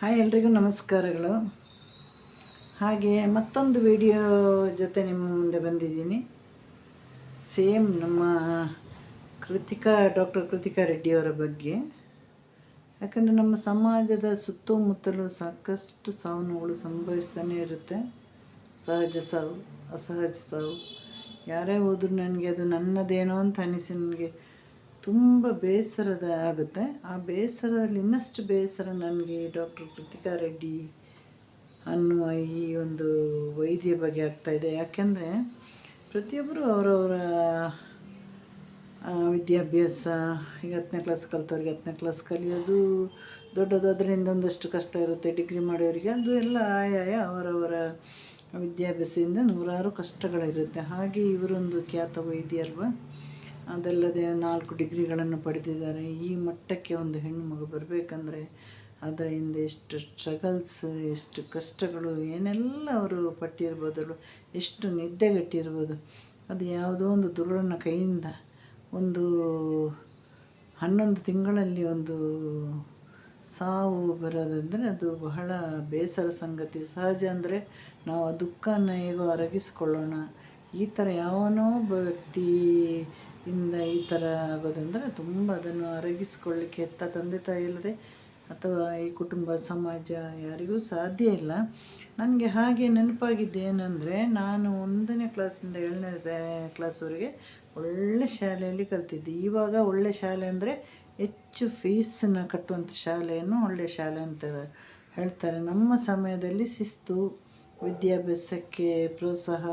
Hi ಎಲ್ರಿಗೂ ನಮಸ್ಕಾರಗಳು. ಹಾಗೆ ಮತ್ತೊಂದು ವಿಡಿಯೋ ಜೊತೆ ನಿಮ್ಮ ಮುಂದೆ ಬಂದಿದ್ದೀನಿ. ಸೇಮ್ ನಮ್ಮ ಕೃತಿಕಾ, ಡಾಕ್ಟರ್ ಕೃತಿಕಾ ರೆಡ್ಡಿಯವರ ಬಗ್ಗೆ. ಯಾಕಂದರೆ ನಮ್ಮ ಸಮಾಜದ ಸುತ್ತಮುತ್ತಲು ಸಾಕಷ್ಟು ಸಾವು ನೋವುಗಳು ಸಂಭವಿಸ್ತಾನೆ ಇರುತ್ತೆ. ಸಹಜ ಸಾವು, ಅಸಹಜ ಸಾವು. ಯಾರೇ ಹೋದರೂ ನನಗೆ ಅದು ನನ್ನದೇನೋ ಅಂತ ಅನಿಸಿ ನನಗೆ ತುಂಬ ಬೇಸರದ ಆಗುತ್ತೆ ಆ ಬೇಸರದಲ್ಲಿ ಇನ್ನಷ್ಟು ಬೇಸರ ನನಗೆ ಡಾಕ್ಟರ್ ಕೃತಿಕಾ ರೆಡ್ಡಿ ಅನ್ನುವ ಈ ಒಂದು ವೈದ್ಯ ಬಗ್ಗೆ ಆಗ್ತಾಯಿದೆ ಯಾಕೆಂದರೆ ಪ್ರತಿಯೊಬ್ಬರು ಅವರವರ ವಿದ್ಯಾಭ್ಯಾಸ, ಈಗ ಹತ್ತನೇ ಕ್ಲಾಸ್ ಕಲಿತವ್ರಿಗೆ ಹತ್ತನೇ ಕ್ಲಾಸ್ ಕಲಿಯೋದು ದೊಡ್ಡದು. ಅದರಿಂದ ಒಂದಷ್ಟು ಕಷ್ಟ ಇರುತ್ತೆ. ಡಿಗ್ರಿ ಮಾಡೋರಿಗೆ ಅದು ಎಲ್ಲ ಆಯಾಯ ಅವರವರ ವಿದ್ಯಾಭ್ಯಾಸದಿಂದ ನೂರಾರು ಕಷ್ಟಗಳಿರುತ್ತೆ. ಹಾಗೆ ಇವರೊಂದು ಖ್ಯಾತ ವೈದ್ಯ ಅಲ್ವಾ ಅದಲ್ಲದೆ ನಾಲ್ಕು ಡಿಗ್ರಿಗಳನ್ನು ಪಡೆದಿದ್ದಾರೆ. ಈ ಮಟ್ಟಕ್ಕೆ ಒಂದು ಹೆಣ್ಣು ಮಗು ಬರಬೇಕಂದ್ರೆ ಅದರ ಹಿಂದೆ ಎಷ್ಟು ಸ್ಟ್ರಗಲ್ಸ್ ಎಷ್ಟು ಕಷ್ಟಗಳು, ಏನೆಲ್ಲ ಅವರು ಪಟ್ಟಿರ್ಬೋದು ಎಷ್ಟು ನಿದ್ದೆಗಟ್ಟಿರ್ಬೋದು, ಅದು ಯಾವುದೋ ಒಂದು ದುರುಳನ ಕೈಯಿಂದ ಒಂದು ಹನ್ನೊಂದು ತಿಂಗಳಲ್ಲಿ ಒಂದು ಸಾವು ಬರೋದಂದರೆ ಅದು ಬಹಳ ಬೇಸರ ಸಂಗತಿ. ಸಹಜ ಅಂದರೆ ನಾವು ಆ ದುಃಖನ ಹೇಗೋ ಅರಗಿಸ್ಕೊಳ್ಳೋಣ. ಈ ಥರ ಯಾವನೋ ಒಬ್ಬ ವ್ಯಕ್ತಿಯಿಂದ ಈ ಥರ ಆಗೋದಂದರೆ ತುಂಬ ಅದನ್ನು ಅರಗಿಸ್ಕೊಳ್ಳಿಕ್ಕೆ ಹೆತ್ತ ತಂದೆ ತಾಯಿ ಇಲ್ಲದೆ ಅಥವಾ ಈ ಕುಟುಂಬ, ಸಮಾಜ ಯಾರಿಗೂ ಸಾಧ್ಯ ಇಲ್ಲ. ನನಗೆ ಹಾಗೆ ನೆನಪಾಗಿದ್ದು ಏನಂದರೆ ನಾನು ಒಂದನೇ ಕ್ಲಾಸಿಂದ ಏಳನೇ ಕ್ಲಾಸ್ವರೆಗೆ ಒಳ್ಳೆ ಶಾಲೆಯಲ್ಲಿ ಕಲ್ತಿದ್ದೆ. ಇವಾಗ ಒಳ್ಳೆ ಶಾಲೆ ಅಂದರೆ ಹೆಚ್ಚು ಫೀಸನ್ನು ಕಟ್ಟುವಂಥ ಶಾಲೆಯನ್ನು ಒಳ್ಳೆ ಶಾಲೆ ಅಂತ ಹೇಳ್ತಾರೆ. ನಮ್ಮ ಸಮಯದಲ್ಲಿ ಶಿಸ್ತು, ವಿದ್ಯಾಭ್ಯಾಸಕ್ಕೆ ಪ್ರೋತ್ಸಾಹ,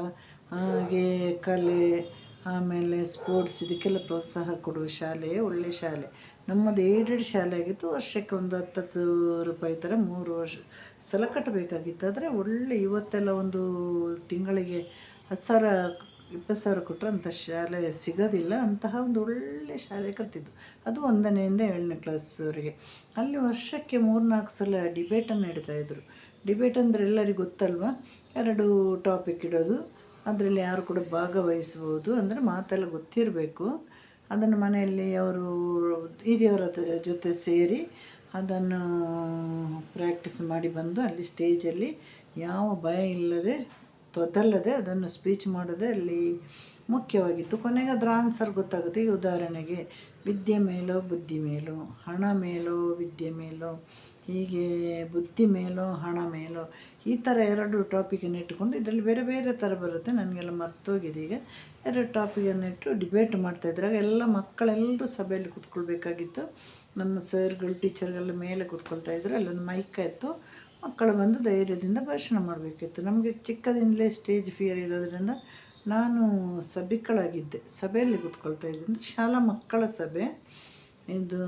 ಹಾಗೆ ಕಲೆ ಆಮೇಲೆ ಸ್ಪೋರ್ಟ್ಸ್ ಇದಕ್ಕೆಲ್ಲ ಪ್ರೋತ್ಸಾಹ ಕೊಡುವ ಶಾಲೆ, ಒಳ್ಳೆ ಶಾಲೆ. ನಮ್ಮದು ಏಡೆಡ್ ಶಾಲೆ ಆಗಿತ್ತು. ವರ್ಷಕ್ಕೆ ಒಂದು ಹತ್ತತ್ತು ರೂಪಾಯಿ ಥರ ಮೂರು ವರ್ಷ ಸಲ ಕಟ್ಟಬೇಕಾಗಿತ್ತು. ಆದರೆ ಒಳ್ಳೆ ಇವತ್ತೆಲ್ಲ ಒಂದು ತಿಂಗಳಿಗೆ ಹತ್ತು ಸಾವಿರ, ಇಪ್ಪತ್ತು ಸಾವಿರ ಕೊಟ್ಟರೆ ಅಂಥ ಶಾಲೆ ಸಿಗೋದಿಲ್ಲ. ಅಂತಹ ಒಂದು ಒಳ್ಳೆ ಶಾಲೆ ಕಲ್ತಿದ್ದು. ಅದು ಒಂದನೆಯಿಂದ ಏಳನೇ ಕ್ಲಾಸ್ವರೆಗೆ ಅಲ್ಲಿ ವರ್ಷಕ್ಕೆ ಮೂರ್ನಾಲ್ಕು ಸಲ ಡಿಬೇಟನ್ನು ಇಡ್ತಾಯಿದ್ರು ಡಿಬೇಟ್ ಅಂದರೆ ಎಲ್ಲರಿಗೂ ಗೊತ್ತಲ್ವ? ಎರಡು ಟಾಪಿಕ್ ಇಡೋದು. ಅದರಲ್ಲಿ ಯಾರು ಕೂಡ ಭಾಗವಹಿಸ್ಬೋದು ಅಂದರೆ ಮಾತೆಲ್ಲ ಗೊತ್ತಿರಬೇಕು. ಅದನ್ನು ಮನೆಯಲ್ಲಿ ಅವರು ಹಿರಿಯವರ ಜೊತೆ ಸೇರಿ ಅದನ್ನು ಪ್ರಾಕ್ಟೀಸ್ ಮಾಡಿ ಬಂದು ಅಲ್ಲಿ ಸ್ಟೇಜಲ್ಲಿ ಯಾವ ಭಯ ಇಲ್ಲದೆ ತೊದಲ್ಲದೆ ಅದನ್ನು ಸ್ಪೀಚ್ ಮಾಡೋದೇ ಅಲ್ಲಿ ಮುಖ್ಯವಾಗಿತ್ತು. ಕೊನೆಗೆ ಅದರ ಆನ್ಸರ್ ಗೊತ್ತಾಗುತ್ತೆ. ಈಗ ಉದಾಹರಣೆಗೆ ವಿದ್ಯೆ ಮೇಲೋ ಬುದ್ಧಿ ಮೇಲೋ, ಹಣ ಮೇಲೋ ವಿದ್ಯೆ ಮೇಲೋ ಹೀಗೆ ಬುದ್ಧಿ ಮೇಲೋ, ಹಣ ಮೇಲೋ, ಈ ಥರ ಎರಡು ಟಾಪಿಕನ್ನು ಇಟ್ಟುಕೊಂಡು ಇದರಲ್ಲಿ ಬೇರೆ ಬೇರೆ ಥರ ಬರುತ್ತೆ. ನನಗೆಲ್ಲ ಮರ್ತೋಗಿದೆ ಈಗ. ಎರಡು ಟಾಪಿಕನ್ನು ಇಟ್ಟು ಡಿಬೇಟ್ ಮಾಡ್ತಾಯಿದ್ರಾಗ ಎಲ್ಲ ಮಕ್ಕಳೆಲ್ಲರೂ ಸಭೆಯಲ್ಲಿ ಕೂತ್ಕೊಳ್ಬೇಕಾಗಿತ್ತು. ನಮ್ಮ ಸರ್ಗಳು ಟೀಚರ್ಗಳೆಲ್ಲ ಮೇಲೆ ಕೂತ್ಕೊಳ್ತಾ ಇದ್ರು. ಅಲ್ಲೊಂದು ಮೈಕ್ ಇತ್ತು. ಮಕ್ಕಳು ಬಂದು ಧೈರ್ಯದಿಂದ ಭಾಷಣ ಮಾಡಬೇಕಿತ್ತು. ನಮಗೆ ಚಿಕ್ಕದಿಂದಲೇ ಸ್ಟೇಜ್ ಫಿಯರ್ ಇರೋದರಿಂದ ನಾನು ಸಭಿಕಳಾಗಿದ್ದೆ. ಸಭೆಯಲ್ಲಿ ಕೂತ್ಕೊಳ್ತಾ ಇದ್ದೆ. ಅಂದರೆ ಶಾಲಾ ಮಕ್ಕಳ ಸಭೆ. ಇದು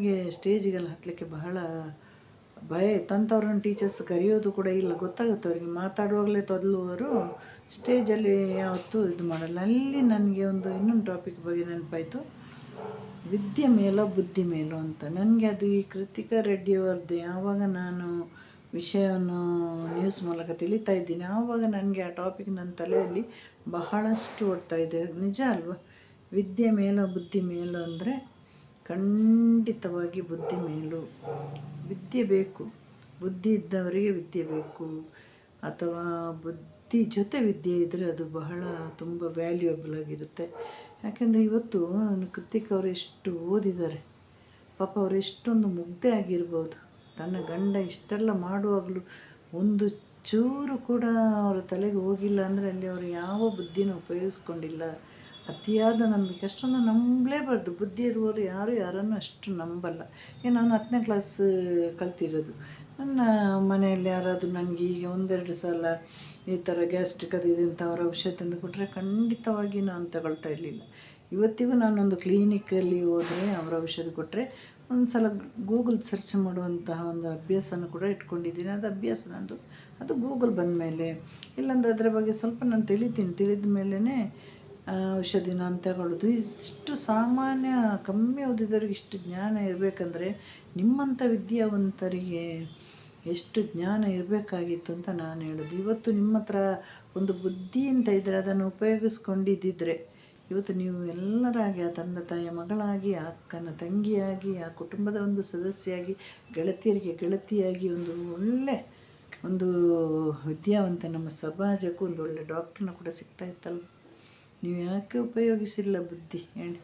ನನಗೆ ಸ್ಟೇಜಿಗೆಲ್ಲ ಹತ್ತಲಿಕ್ಕೆ ಬಹಳ ಭಯ ಇತ್ತು ಟೀಚರ್ಸ್ ಕರೆಯೋದು ಕೂಡ ಇಲ್ಲ. ಗೊತ್ತಾಗುತ್ತೆ ಅವರಿಗೆ. ಮಾತಾಡುವಾಗಲೇ ತೊದಲುವರು ಸ್ಟೇಜಲ್ಲಿ ಯಾವತ್ತೂ ಇದು ಮಾಡಲ್ಲ. ಅಲ್ಲಿ ನನಗೆ ಒಂದು ಇನ್ನೊಂದು ಟಾಪಿಕ್ ಬಗ್ಗೆ ನೆನಪಾಯಿತು. ವಿದ್ಯೆ ಮೇಲೋ ಬುದ್ಧಿ ಮೇಲೋ ಅಂತ. ನನಗೆ ಅದು ಈ ಕೃತಿಕಾ ರೆಡ್ಡಿಯವರದ್ದು ಯಾವಾಗ ನಾನು ವಿಷಯವನ್ನು ನ್ಯೂಸ್ ಮೂಲಕ ತಿಳಿತಾ ಇದ್ದೀನಿ, ಆವಾಗ ನನಗೆ ಆ ಟಾಪಿಕ್ ನನ್ನ ತಲೆಯಲ್ಲಿ ಬಹಳಷ್ಟು ಓಡ್ತಾ ಇದೆ. ನಿಜ ಅಲ್ವಾ? ವಿದ್ಯೆ ಮೇಲೋ ಬುದ್ಧಿ ಮೇಲೋ ಅಂದರೆ ಖಂಡಿತವಾಗಿ ಬುದ್ಧಿ ಮೇಲು. ವಿದ್ಯೆ ಬೇಕು. ಬುದ್ಧಿ ಇದ್ದವರಿಗೆ ವಿದ್ಯೆ ಬೇಕು. ಅಥವಾ ಬುದ್ಧಿ ಜೊತೆ ವಿದ್ಯೆ ಇದ್ದರೆ ಅದು ಬಹಳ ತುಂಬ ವ್ಯಾಲ್ಯೂಯಬಲ್ ಆಗಿರುತ್ತೆ. ಯಾಕೆಂದರೆ ಇವತ್ತು ಕೃತಿಕ್ ಅವರು ಎಷ್ಟು ಓದಿದ್ದಾರೆ. ಪಾಪ ಅವರು ಎಷ್ಟೊಂದು ಮುಗ್ಧೆ ಆಗಿರ್ಬೋದು. ತನ್ನ ಗಂಡ ಇಷ್ಟೆಲ್ಲ ಮಾಡುವಾಗಲೂ ಒಂದು ಚೂರು ಕೂಡ ಅವರ ತಲೆಗೆ ಹೋಗಿಲ್ಲ ಅಂದರೆ ಅಲ್ಲಿ ಅವರು ಯಾವ ಬುದ್ಧಿನೂ ಉಪಯೋಗಿಸ್ಕೊಂಡಿಲ್ಲ. ಅತಿಯಾದ ನಂಬಿಕೆ. ಅಷ್ಟೊಂದು ನಂಬಲೇಬಾರ್ದು. ಬುದ್ಧಿ ಇರುವವರು ಯಾರು ಯಾರನ್ನು ಅಷ್ಟು ನಂಬಲ್ಲ. ಏ ನಾನು ಹತ್ತನೇ ಕ್ಲಾಸ್ ಕಲ್ತಿರೋದು. ನನ್ನ ಮನೆಯಲ್ಲಿ ಯಾರಾದರೂ ನನಗೆ ಈಗ ಒಂದೆರಡು ಸಲ ಈ ಥರ ಗ್ಯಾಸ್ಟ್ರಿಕ್ ಅದು ಅವರ ಔಷಧ ತಂದು ಕೊಟ್ಟರೆ ಖಂಡಿತವಾಗಿ ನಾನು ತಗೊಳ್ತಾ ಇರಲಿಲ್ಲ. ಇವತ್ತಿಗೂ ನಾನೊಂದು ಕ್ಲಿನಿಕಲ್ಲಿ ಹೋದರೆ ಅವರ ಔಷಧ ಕೊಟ್ಟರೆ ಒಂದು ಸಲ ಗೂಗಲ್ ಸರ್ಚ್ ಮಾಡುವಂತಹ ಒಂದು ಅಭ್ಯಾಸನ ಕೂಡ ಇಟ್ಕೊಂಡಿದ್ದೀನಿ. ಅದು ಅಭ್ಯಾಸ ನಂದು. ಅದು ಗೂಗಲ್ ಬಂದ ಮೇಲೆ ಇಲ್ಲಾಂದ್ರೆ ಅದರ ಬಗ್ಗೆ ಸ್ವಲ್ಪ ನಾನು ತಿಳಿತೀನಿ. ತಿಳಿದ ಮೇಲೇ ಔಷಧಿ ನಾನು ತಗೊಳ್ಳೋದು ಇಷ್ಟು ಸಾಮಾನ್ಯ, ಕಮ್ಮಿ ಓದಿದವ್ರಿಗೆ ಇಷ್ಟು ಜ್ಞಾನ ಇರಬೇಕಂದ್ರೆ ನಿಮ್ಮಂಥ ವಿದ್ಯಾವಂತರಿಗೆ ಎಷ್ಟು ಜ್ಞಾನ ಇರಬೇಕಾಗಿತ್ತು ಅಂತ ನಾನು ಹೇಳೋದು. ಇವತ್ತು ನಿಮ್ಮ ಹತ್ರ ಒಂದು ಬುದ್ಧಿ ಅಂತ ಇದ್ದರೆ ಅದನ್ನು ಉಪಯೋಗಿಸ್ಕೊಂಡಿದ್ದಿದ್ರೆ ಇವತ್ತು ನೀವು ಎಲ್ಲರಾಗಿ, ಆ ತಂದೆ ತಾಯಿಯ ಮಗಳಾಗಿ, ಆ ಅಕ್ಕನ ತಂಗಿಯಾಗಿ, ಆ ಕುಟುಂಬದ ಒಂದು ಸದಸ್ಯಾಗಿ, ಗೆಳತಿಯರಿಗೆ ಗೆಳತಿಯಾಗಿ ಒಂದು ಒಳ್ಳೆ ಒಂದು ವಿದ್ಯಾವಂತ ನಮ್ಮ ಸಮಾಜಕ್ಕೂ ಒಂದು ಒಳ್ಳೆ ಡಾಕ್ಟ್ರನ್ನ ಕೂಡ ಸಿಗ್ತಾ ಇತ್ತಲ್ಲ ನೀವು ಯಾಕೆ ಉಪಯೋಗಿಸಿಲ್ಲ ಬುದ್ಧಿ? ಹೇಳಿ.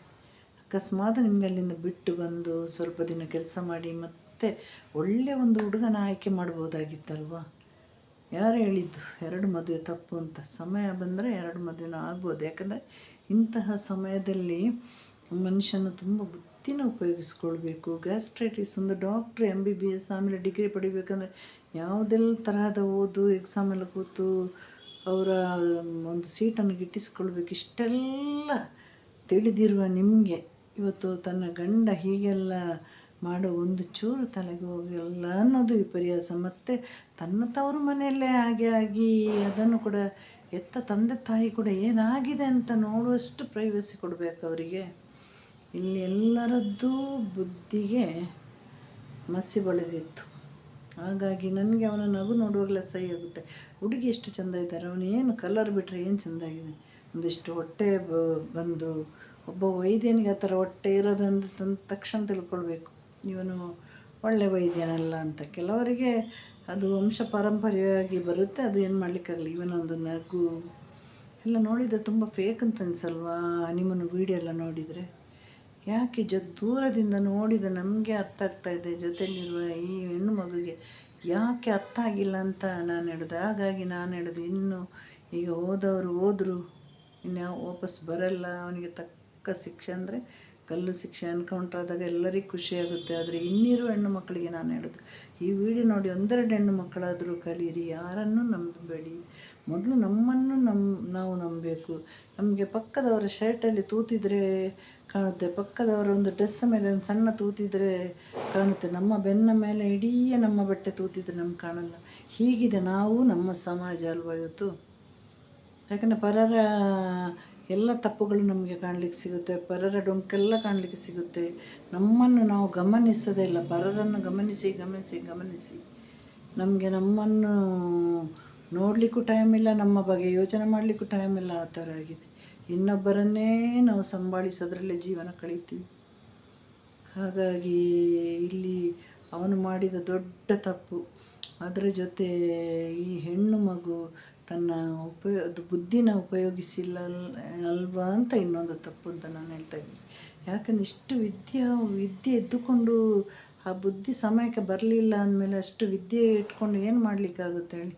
ಅಕಸ್ಮಾತ್ ನಿಮ್ಗೆ ಅಲ್ಲಿಂದ ಬಿಟ್ಟು ಬಂದು ಸ್ವಲ್ಪ ದಿನ ಕೆಲಸ ಮಾಡಿ ಮತ್ತೆ ಒಳ್ಳೆಯ ಒಂದು ಹುಡುಗನ ಆಯ್ಕೆ ಮಾಡ್ಬೋದಾಗಿತ್ತಲ್ವಾ? ಯಾರು ಹೇಳಿದ್ದು? ಎರಡು ಮದುವೆ ತಪ್ಪು ಅಂತ. ಸಮಯ ಬಂದರೆ ಎರಡು ಮದುವೆನೂ ಆಗ್ಬೋದು. ಯಾಕಂದರೆ ಇಂತಹ ಸಮಯದಲ್ಲಿ ಮನುಷ್ಯನ ತುಂಬ ಬುದ್ಧಿನ ಉಪಯೋಗಿಸ್ಕೊಳ್ಬೇಕು. ಗ್ಯಾಸ್ಟ್ರೈಟಿಸ್ ಒಂದು doctor M B B S ಆಮೇಲೆ ಡಿಗ್ರಿ ಪಡಿಬೇಕಂದ್ರೆ ಯಾವುದೆಲ್ಲ ತರಹದ ಓದು ಎಕ್ಸಾಮೆಲ್ಲ ಕೂತು ಅವರ ಒಂದು ಸೀಟನ್ನು ಗಿಟ್ಟಿಸ್ಕೊಳ್ಬೇಕು ಇಷ್ಟೆಲ್ಲ ತಿಳಿದಿರುವ ನಿಮಗೆ ಇವತ್ತು ತನ್ನ ಗಂಡ ಹೀಗೆಲ್ಲ ಮಾಡೋ ಒಂದು ಚೂರು ತಲೆಗೆ ಹೋಗಲ್ಲ ಅನ್ನೋದು ವಿಪರ್ಯಾಸ. ಮತ್ತು ತನ್ನ ತವರು ಮನೆಯಲ್ಲೇ ಹಾಗೆ ಆಗಿ ಅದನ್ನು ಕೂಡ ಎತ್ತ ತಂದೆ ತಾಯಿ ಕೂಡ ಏನಾಗಿದೆ ಅಂತ ನೋಡುವಷ್ಟು ಪ್ರೈವಸಿ ಕೊಡಬೇಕು ಅವರಿಗೆ. ಇಲ್ಲಿ ಎಲ್ಲರದ್ದೂ ಬುದ್ಧಿಗೆ ಮಸಿ ಬಳಿದಿತ್ತು. ಹಾಗಾಗಿ ನನಗೆ ಅವನ ನಗು ನೋಡುವಾಗಲೇ ಸಹಿ ಆಗುತ್ತೆ ಹುಡುಗಿ ಎಷ್ಟು ಚೆಂದ ಇದ್ದಾರೆ, ಅವನು ಏನು ಕಲರ್ ಬಿಟ್ಟರೆ ಏನು ಚೆಂದಾಗಿದೆ ಒಂದಿಷ್ಟು ಹೊಟ್ಟೆ ಬಂದು, ಒಬ್ಬ ವೈದ್ಯನಿಗೆ ಆ ಥರ ಹೊಟ್ಟೆ ಇರೋದಂತ ತಂದ ತಕ್ಷಣ ತಿಳ್ಕೊಳ್ಬೇಕು. ಇವನು ಒಳ್ಳೆ ವೈದ್ಯನಲ್ಲ ಅಂತ. ಕೆಲವರಿಗೆ ಅದು ವಂಶ ಪಾರಂಪರ್ಯವಾಗಿ ಬರುತ್ತೆ, ಅದು ಏನು ಮಾಡಲಿಕ್ಕಾಗಲಿ ಇವನೊಂದು ನಗು. ಎಲ್ಲ ನೋಡಿದರೆ ತುಂಬ ಫೇಕ್ ಅಂತ ಅನ್ಸಲ್ವಾ? ನಿಮ್ಮನ್ನು ವೀಡಿಯೋ ಎಲ್ಲ ನೋಡಿದರೆ. ಯಾಕೆ ಜ ದೂರದಿಂದ ನೋಡಿದ ನಮಗೆ ಅರ್ಥ ಆಗ್ತಾ ಇದೆ ಜೊತೆಯಲ್ಲಿರುವ ಈ ಹೆಣ್ಣು ಮಗುಗೆ ಯಾಕೆ ಅರ್ಥ ಆಗಿಲ್ಲ ಅಂತ ನಾನು ಹೇಳಿದೆ. ಹಾಗಾಗಿ ನಾನು ಹೇಳಿದೆ, ಇನ್ನು ಈಗ ಹೋದವರು ಹೋದರು ಇನ್ಯಾವ ವಾಪಸ್ ಬರಲ್ಲ, ಅವನಿಗೆ ತಕ್ಕ ಶಿಕ್ಷೆ ಅಂದರೆ ಕಲ್ಲು ಶಿಕ್ಷೆ ಎನ್ಕೌಂಟರ್ ಆದಾಗ ಎಲ್ಲರಿಗೂ ಖುಷಿಯಾಗುತ್ತೆ ಆದರೆ ಇನ್ನಿರುವ ಹೆಣ್ಣು ಮಕ್ಕಳಿಗೆ ನಾನು ಹೇಳೋದು, ಈ ವಿಡಿಯೋ ನೋಡಿ ಒಂದೆರಡು ಹೆಣ್ಣು ಮಕ್ಕಳಾದರೂ ಕಲೀರಿ, ಯಾರನ್ನು ನಂಬಬೇಡಿ. ಮೊದಲು ನಮ್ಮನ್ನು ನಮ್ಮ ನಾವು ನಂಬಬೇಕು. ನಮಗೆ ಪಕ್ಕದವರ ಶರ್ಟಲ್ಲಿ ತೂತಿದ್ರೆ ಕಾಣುತ್ತೆ. ಪಕ್ಕದವರ ಒಂದು ಡ್ರೆಸ್ ಮೇಲೆ ಒಂದು ಸಣ್ಣ ತೂತಿದ್ರೆ ಕಾಣುತ್ತೆ. ನಮ್ಮ ಬೆನ್ನ ಮೇಲೆ ಇಡೀ ನಮ್ಮ ಬಟ್ಟೆ ತೂತಿದ್ರೆ ನಮ್ಗೆ ಕಾಣಲ್ಲ. ಹೀಗಿದೆ ನಾವು ನಮ್ಮ ಸಮಾಜ ಅಲ್ವಾ ಇವತ್ತು? ಯಾಕಂದರೆ ಪರರ ಎಲ್ಲ ತಪ್ಪುಗಳು ನಮಗೆ ಕಾಣಲಿಕ್ಕೆ ಸಿಗುತ್ತೆ. ಪರರ ಡೊಂಕೆಲ್ಲ ಕಾಣಲಿಕ್ಕೆ ಸಿಗುತ್ತೆ. ನಮ್ಮನ್ನು ನಾವು ಗಮನಿಸೋದೇ ಇಲ್ಲ. ಪರರನ್ನು ಗಮನಿಸಿ ಗಮನಿಸಿ ಗಮನಿಸಿ. ನಮಗೆ ನಮ್ಮನ್ನು ನೋಡಲಿಕ್ಕೂ ಟೈಮ್ ಇಲ್ಲ, ನಮ್ಮ ಬಗ್ಗೆ ಯೋಚನೆ ಮಾಡಲಿಕ್ಕೂ ಟೈಮ್ ಇಲ್ಲ. ಆ ಥರ ಆಗಿದೆ. ಇನ್ನೊಬ್ಬರನ್ನೇ ನಾವು ಸಂಭಾಳಿಸೋದ್ರಲ್ಲೇ ಜೀವನ ಕಳೀತೀವಿ. ಹಾಗಾಗಿ ಇಲ್ಲಿ ಅವನು ಮಾಡಿದ ದೊಡ್ಡ ತಪ್ಪು. ಅದರ ಜೊತೆ ಈ ಹೆಣ್ಣು ಮಗು ತನ್ನ ಉಪಯೋ ಬುದ್ಧಿನ ಉಪಯೋಗಿಸಿಲ್ಲ ಅಲ್- ಅಲ್ವಾ ಅಂತ ಇನ್ನೊಂದು ತಪ್ಪು ಅಂತ ನಾನು ಹೇಳ್ತಾ ಇದ್ದೀನಿ. ಯಾಕಂದ್ರೆ ಇಷ್ಟು ವಿದ್ಯೆ ವಿದ್ಯೆ ಎದ್ದುಕೊಂಡು ಆ ಬುದ್ಧಿ ಸಮಯಕ್ಕೆ ಬರಲಿಲ್ಲ ಅಂದಮೇಲೆ ಅಷ್ಟು ವಿದ್ಯೆ ಇಟ್ಕೊಂಡು ಏನು ಮಾಡಲಿಕ್ಕಾಗುತ್ತೆ ಹೇಳಿ?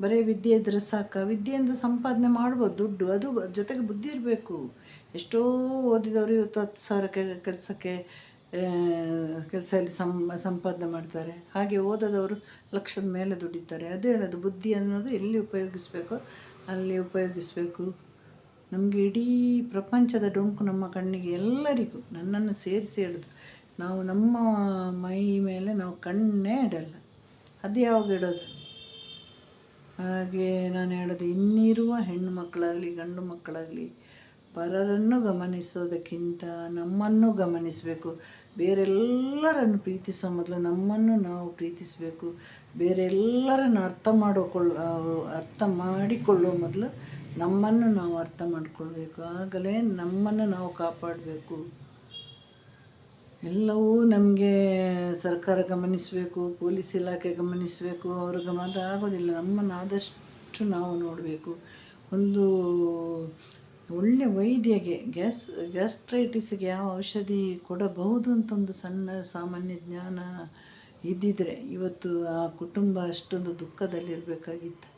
ಬರೀ ವಿದ್ಯೆ ಇದ್ರೆ ಸಾಕ. ವಿದ್ಯೆಯಿಂದ ಸಂಪಾದನೆ ಮಾಡ್ಬೋದು ದುಡ್ಡು. ಅದು ಜೊತೆಗೆ ಬುದ್ಧಿ ಇರಬೇಕು. ಎಷ್ಟೋ ಓದಿದವರು ಇವತ್ತು ಹತ್ತು ಸಾವಿರಕ್ಕೆ ಕೆಲಸಕ್ಕೆ ಕೆಲಸದಲ್ಲಿ ಸಂ, ಸಂಪಾದನೆ ಮಾಡ್ತಾರೆ. ಹಾಗೆ ಓದದವರು ಲಕ್ಷದ ಮೇಲೆ ದುಡಿತಾರೆ. ಅದೇ ಹೇಳೋದು ಬುದ್ಧಿ ಅನ್ನೋದು ಎಲ್ಲಿ ಉಪಯೋಗಿಸ್ಬೇಕೋ ಅಲ್ಲಿ ಉಪಯೋಗಿಸಬೇಕು. ನಮಗೆ ಇಡೀ ಪ್ರಪಂಚದ ಡೊಂಕು ನಮ್ಮ ಕಣ್ಣಿಗೆ ಎಲ್ಲರಿಗೂ ನನ್ನನ್ನು ಸೇರಿಸಿ ಹೇಳೋದು. ನಾವು ನಮ್ಮ ಮೈ ಮೇಲೆ ನಾವು ಕಣ್ಣೇ ಇಡಲ್ಲ. ಅದು ಯಾವಾಗ ಇಡೋದು? ಹಾಗೆ ನಾನು ಹೇಳೋದು, ಇನ್ನಿರುವ ಹೆಣ್ಣು ಮಕ್ಕಳಾಗಲಿ, ಗಂಡು ಮಕ್ಕಳಾಗಲಿ ಪರರನ್ನು ಗಮನಿಸೋದಕ್ಕಿಂತ ನಮ್ಮನ್ನು ಗಮನಿಸಬೇಕು. ಬೇರೆಲ್ಲರನ್ನು ಪ್ರೀತಿಸೋ ಮೊದಲು ನಮ್ಮನ್ನು ನಾವು ಪ್ರೀತಿಸಬೇಕು. ಬೇರೆಲ್ಲರನ್ನು ಅರ್ಥ ಮಾಡಿಕೊಳ್ಳ ಅರ್ಥ ಮಾಡಿಕೊಳ್ಳೋ ಮೊದಲು ನಮ್ಮನ್ನು ನಾವು ಅರ್ಥ ಮಾಡಿಕೊಳ್ಬೇಕು. ಆಗಲೇ ನಮ್ಮನ್ನು ನಾವು ಕಾಪಾಡಬೇಕು. ಎಲ್ಲವೂ ನಮಗೆ ಸರ್ಕಾರ ಗಮನಿಸಬೇಕು, ಪೊಲೀಸ್ ಇಲಾಖೆ ಗಮನಿಸಬೇಕು, ಅವರು ಗಮನ ಆಗೋದಿಲ್ಲ. ನಮ್ಮನ್ನು ಆದಷ್ಟು ನಾವು ನೋಡಬೇಕು. ಒಂದು ಒಳ್ಳೆ ವೈದ್ಯಗೆ, ಗ್ಯಾಸ್, ಗ್ಯಾಸ್ಟ್ರೈಟಿಸ್ಗೆ ಯಾವ ಔಷಧಿ ಕೊಡಬಹುದು ಅಂತ ಒಂದು ಸಣ್ಣ ಸಾಮಾನ್ಯ ಜ್ಞಾನ ಇದ್ದಿದ್ರೆ ಇವತ್ತು ಆ ಕುಟುಂಬ ಅಷ್ಟೊಂದು ದುಃಖದಲ್ಲಿರಬೇಕಾಗಿತ್ತು.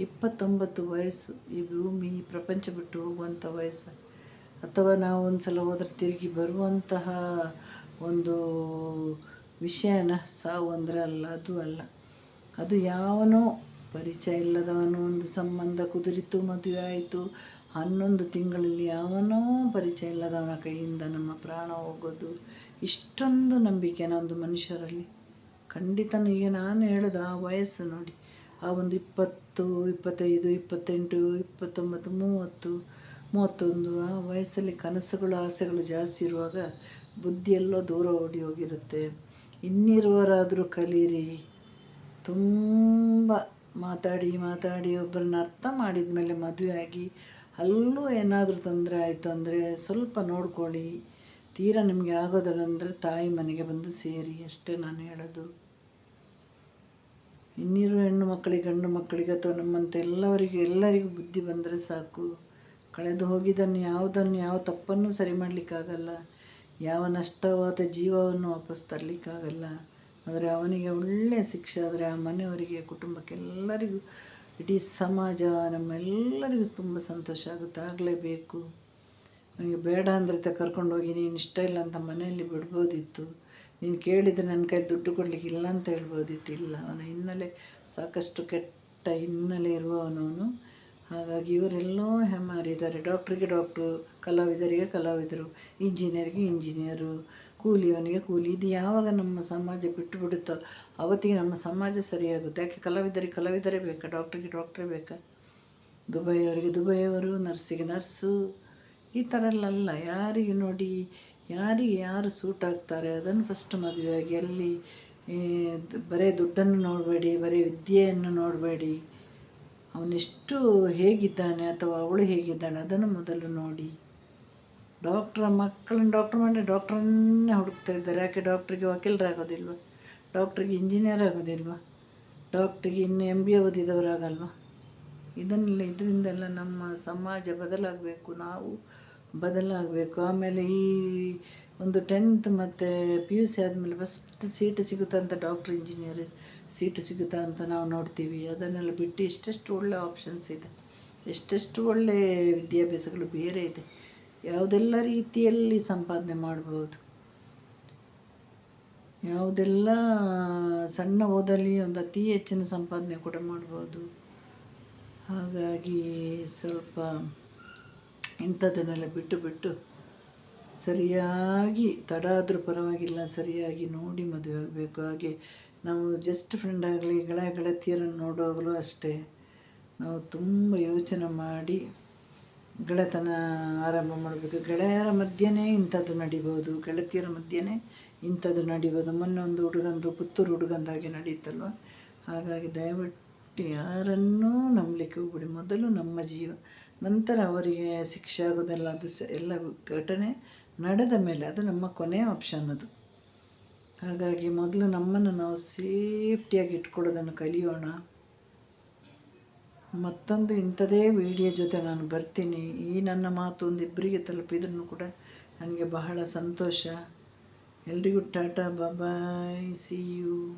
ಇಪ್ಪತ್ತೊಂಬತ್ತು ವಯಸ್ಸು, ಈ ಭೂಮಿ ಪ್ರಪಂಚ ಬಿಟ್ಟು ಹೋಗುವಂಥ ವಯಸ್ಸು. ಅಥವಾ ನಾವು ಒಂದು ಸಲ ಹೋದ್ರೆ ತಿರುಗಿ ಬರುವಂತಹ ಒಂದು ವಿಷಯನ ಸಾವು ಅಂದರೆ ಅಲ್ಲ, ಅದು ಅಲ್ಲ. ಅದು ಯಾವನೋ ಪರಿಚಯ ಇಲ್ಲದವನು, ಒಂದು ಸಂಬಂಧ ಕುದುರಿತು, ಮದುವೆ ಆಯಿತು, ಹನ್ನೊಂದು ತಿಂಗಳಲ್ಲಿ ಯಾವನೋ ಪರಿಚಯ ಇಲ್ಲದವನ ಕೈಯಿಂದ ನಮ್ಮ ಪ್ರಾಣ ಹೋಗೋದು. ಇಷ್ಟೊಂದು ನಂಬಿಕೆನ ಒಂದು ಮನುಷ್ಯರಲ್ಲಿ. ಖಂಡಿತನೂ ಈಗ ನಾನು ಹೇಳೋದು ಆ ವಯಸ್ಸು ನೋಡಿ. ಆ ಒಂದು ಇಪ್ಪತ್ತು, ಇಪ್ಪತ್ತೈದು, ಇಪ್ಪತ್ತೆಂಟು, ಇಪ್ಪತ್ತೊಂಬತ್ತು, ಮೂವತ್ತು, ಮೂವತ್ತೊಂದು, ಆ ವಯಸ್ಸಲ್ಲಿ ಕನಸುಗಳು, ಆಸೆಗಳು ಜಾಸ್ತಿ ಇರುವಾಗ ಬುದ್ಧಿಯೆಲ್ಲೋ ದೂರ ಓಡಿ ಹೋಗಿರುತ್ತೆ. ಇನ್ನಿರುವರಾದರೂ ಕಲೀರಿ. ತುಂಬ ಮಾತಾಡಿ ಮಾತಾಡಿ ಒಬ್ಬರನ್ನ ಅರ್ಥ ಮಾಡಿದ ಮೇಲೆ ಮದುವೆ ಆಗಿ ಅಲ್ಲೂ ಏನಾದರೂ ತೊಂದರೆ ಆಯಿತು ಅಂದರೆ ಸ್ವಲ್ಪ ನೋಡ್ಕೊಳ್ಳಿ. ತೀರಾ ನಿಮಗೆ ಆಗೋದಲ್ಲ ಅಂದರೆ ತಾಯಿ ಮನೆಗೆ ಬಂದು ಸೇರಿ, ಅಷ್ಟೇ ನಾನು ಹೇಳೋದು. ಇನ್ನಿರು ಹೆಣ್ಣು ಮಕ್ಕಳಿಗೆ, ಗಂಡು ಮಕ್ಕಳಿಗೆ ಅಥವಾ ನಮ್ಮಂತೆ ಎಲ್ಲವರಿಗೂ ಎಲ್ಲರಿಗೂ ಬುದ್ಧಿ ಬಂದರೆ ಸಾಕು. ಕಳೆದು ಹೋಗಿದ್ದನ್ನು, ಯಾವುದನ್ನು, ಯಾವ ತಪ್ಪನ್ನು ಸರಿ ಮಾಡಲಿಕ್ಕಾಗಲ್ಲ. ಯಾವ ನಷ್ಟವಾದ ಜೀವವನ್ನು ವಾಪಸ್ ತರಲಿಕ್ಕಾಗಲ್ಲ. ಆದರೆ ಅವನಿಗೆ ಒಳ್ಳೆಯ ಶಿಕ್ಷೆ, ಆದರೆ ಆ ಮನೆಯವರಿಗೆ, ಕುಟುಂಬಕ್ಕೆಲ್ಲರಿಗೂ, ಇಡೀ ಸಮಾಜ ನಮ್ಮೆಲ್ಲರಿಗೂ ತುಂಬ ಸಂತೋಷ ಆಗುತ್ತೆ. ಆಗಲೇಬೇಕು. ನನಗೆ ಬೇಡ ಅಂದರೆ ಕರ್ಕೊಂಡು ಹೋಗಿ ನೀನು ಇಷ್ಟ ಇಲ್ಲ ಅಂತ ಮನೆಯಲ್ಲಿ ಬಿಡ್ಬೋದಿತ್ತು. ನೀನು ಕೇಳಿದರೆ ನನ್ನ ಕೈ ದುಡ್ಡು ಕೊಡಲಿಕ್ಕೆ ಇಲ್ಲ ಅಂತ ಹೇಳ್ಬೋದಿತ್ತು. ಇಲ್ಲ, ಅವನ ಹಿನ್ನೆಲೆ ಸಾಕಷ್ಟು ಕೆಟ್ಟ ಹಿನ್ನೆಲೆ ಇರುವವನವನು ಹಾಗಾಗಿ ಇವರೆಲ್ಲೋ ಹೆಮಾರಿದ್ದಾರೆ ಡಾಕ್ಟ್ರಿಗೆ ಡಾಕ್ಟ್ರು, ಕಲಾವಿದರಿಗೆ ಕಲಾವಿದರು, ಇಂಜಿನಿಯರ್ಗೆ ಇಂಜಿನಿಯರು, ಕೂಲಿಯವನಿಗೆ ಕೂಲಿ. ಇದು ಯಾವಾಗ ನಮ್ಮ ಸಮಾಜ ಬಿಟ್ಟು ಬಿಡುತ್ತೋ ಅವತ್ತಿಗೆ ನಮ್ಮ ಸಮಾಜ ಸರಿಯಾಗುತ್ತೆ. ಯಾಕೆ ಕಲಾವಿದರಿಗೆ ಕಲಾವಿದರೇ ಬೇಕಾ? ಡಾಕ್ಟ್ರಿಗೆ ಡಾಕ್ಟ್ರೇ ಬೇಕಾ? ದುಬೈಯವರಿಗೆ ದುಬೈಯವರು, ನರ್ಸಿಗೆ ನರ್ಸು. ಈ ಥರ ಎಲ್ಲ ಯಾರಿಗೆ ನೋಡಿ, ಯಾರಿಗೆ ಯಾರು ಸೂಟ್ ಆಗ್ತಾರೆ? ಅದನ್ನು ಫಸ್ಟ್ ಮದುವೆಯಾಗಿ ಅಲ್ಲಿ ಬರೀ ದುಡ್ಡನ್ನು ನೋಡಬೇಡಿ, ಬರೀ ವಿದ್ಯೆಯನ್ನು ನೋಡಬೇಡಿ. ಅವನೆಷ್ಟು ಹೇಗಿದ್ದಾನೆ ಅಥವಾ ಅವಳು ಹೇಗಿದ್ದಾಳೆ ಅದನ್ನು ಮೊದಲು ನೋಡಿ. ಡಾಕ್ಟ್ರ ಮಕ್ಕಳನ್ನ ಡಾಕ್ಟ್ರ್ ಮಾಡಿ ಡಾಕ್ಟ್ರನ್ನೇ ಹುಡುಕ್ತಾ ಇದ್ದಾರೆ. ಯಾಕೆ ಡಾಕ್ಟ್ರಿಗೆ ವಕೀಲರಾಗೋದಿಲ್ವ? ಡಾಕ್ಟ್ರಿಗೆ ಇಂಜಿನಿಯರ್ ಆಗೋದಿಲ್ವ? ಡಾಕ್ಟ್ರಿಗೆ ಇನ್ನು ಎಂ ಬಿ ಓದಿದವರಾಗಲ್ವ? ಇದನ್ನೆಲ್ಲ, ಇದರಿಂದೆಲ್ಲ ನಮ್ಮ ಸಮಾಜ ಬದಲಾಗಬೇಕು. ನಾವು ಬದಲಾಗಬೇಕು. ಆಮೇಲೆ ಈ ಒಂದು ಟೆಂತ್ ಮತ್ತು ಪಿ ಯು ಸಿ ಆದಮೇಲೆ ಫಸ್ಟ್ ಸೀಟ್ ಸಿಗುತ್ತಾ ಅಂತ ಡಾಕ್ಟ್ರ್ ಇಂಜಿನಿಯರ್ ಸೀಟ್ ಸಿಗುತ್ತಾ ಅಂತ ನಾವು ನೋಡ್ತೀವಿ. ಅದನ್ನೆಲ್ಲ ಬಿಟ್ಟು ಎಷ್ಟೆಷ್ಟು ಒಳ್ಳೆ ಆಪ್ಷನ್ಸ್ ಇದೆ. ಎಷ್ಟೆಷ್ಟು ಒಳ್ಳೆ ವಿದ್ಯಾಭ್ಯಾಸಗಳು ಬೇರೆ ಇದೆ. ಯಾವುದೆಲ್ಲ ರೀತಿಯಲ್ಲಿ ಸಂಪಾದನೆ ಮಾಡ್ಬೋದು. ಯಾವುದೆಲ್ಲ ಸಣ್ಣ ಓದಲ್ಲಿ ಒಂದು ಅತಿ ಹೆಚ್ಚಿನ ಸಂಪಾದನೆ ಕೂಡ ಮಾಡ್ಬೋದು. ಹಾಗಾಗಿ ಸ್ವಲ್ಪ ಇಂಥದ್ದನ್ನೆಲ್ಲ ಬಿಟ್ಟು ಬಿಟ್ಟು ಸರಿಯಾಗಿ ತಡ ಆದರೂ ಪರವಾಗಿಲ್ಲ, ಸರಿಯಾಗಿ ನೋಡಿ ಮದುವೆ ಆಗಬೇಕು. ಹಾಗೆ ನಾವು ಜಸ್ಟ್ ಫ್ರೆಂಡ್ ಆಗಲಿ, ಗಳ ಗೆಳತಿಯರನ್ನು ನೋಡುವಾಗಲೂ ಅಷ್ಟೇ. ನಾವು ತುಂಬ ಯೋಚನೆ ಮಾಡಿ ಗೆಳೆತನ ಆರಂಭ ಮಾಡಬೇಕು. ಗೆಳೆಯರ ಮಧ್ಯೆನೇ ಇಂಥದ್ದು ನಡಿಬೋದು, ಗೆಳತಿಯರ ಮಧ್ಯೆನೇ ಇಂಥದ್ದು ನಡಿಬೋದು. ಮೊನ್ನೆ ಒಂದು ಹುಡುಗಂದು, ಪುತ್ತೂರು ಹುಡುಗಂದಾಗೆ ನಡೀತಲ್ವ? ಹಾಗಾಗಿ ದಯವಿಟ್ಟು ಯಾರನ್ನೂ ನಂಬಲಿಕ್ಕೆ ಹೋಗ್ಬಿಡಿ. ಮೊದಲು ನಮ್ಮ ಜೀವ, ನಂತರ ಅವರಿಗೆ ಶಿಕ್ಷೆ ಆಗೋದೆಲ್ಲ ಅದು ಸ, ಎಲ್ಲ ಘಟನೆ. ನಡೆದ ಮೇಲೆ ಅದು ನಮ್ಮ ಕೊನೆಯ ಆಪ್ಷನ್ ಅದು. ಹಾಗಾಗಿ ಮೊದಲು ನಮ್ಮನ್ನು ನಾವು ಸೇಫ್ಟಿಯಾಗಿ ಇಟ್ಕೊಳ್ಳೋದನ್ನು ಕಲಿಯೋಣ. ಮತ್ತೊಂದು ಇಂಥದೇ ವಿಡಿಯೋ ಜೊತೆ ನಾನು ಬರ್ತೀನಿ. ಈ ನನ್ನ ಮಾತು ಒಂದು ಇಬ್ಬರಿಗೆ ತಲುಪಿದ್ರೂ ಕೂಡ ನನಗೆ ಬಹಳ ಸಂತೋಷ. ಎಲ್ರಿಗೂ ಟಾಟಾ ಬಾಬಾಯ್ ಸಿ ಯು